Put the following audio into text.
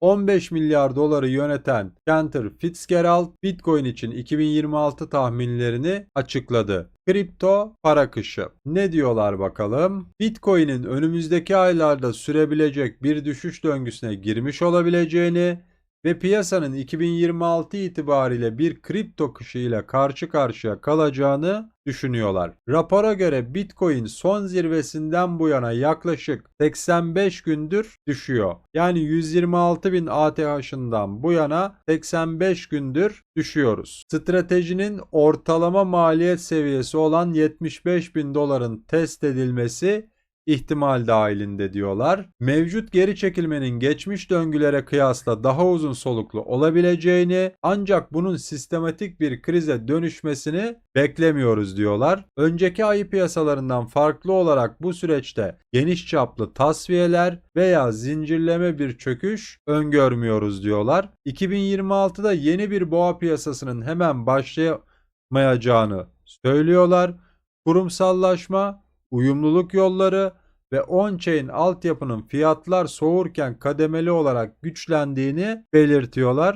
15 milyar doları yöneten Cantor Fitzgerald Bitcoin için 2026 tahminlerini açıkladı. Kripto para kışı. Ne diyorlar bakalım? Bitcoin'in önümüzdeki aylarda sürebilecek bir düşüş döngüsüne girmiş olabileceğini ve piyasanın 2026 itibariyle bir kripto kışı ile karşı karşıya kalacağını düşünüyorlar. Rapora göre Bitcoin son zirvesinden bu yana yaklaşık 85 gündür düşüyor. Yani 126 bin ATH'ından bu yana 85 gündür düşüyoruz. Stratejinin ortalama maliyet seviyesi olan 75 bin doların test edilmesi ihtimal dahilinde diyorlar. Mevcut geri çekilmenin geçmiş döngülere kıyasla daha uzun soluklu olabileceğini ancak bunun sistematik bir krize dönüşmesini beklemiyoruz diyorlar. Önceki ayı piyasalarından farklı olarak bu süreçte geniş çaplı tasfiyeler veya zincirleme bir çöküş öngörmüyoruz diyorlar. 2026'da yeni bir boğa piyasasının hemen başlayamayacağını söylüyorlar. Kurumsallaşma, uyumluluk yolları ve on-chain altyapının fiyatlar soğurken kademeli olarak güçlendiğini belirtiyorlar.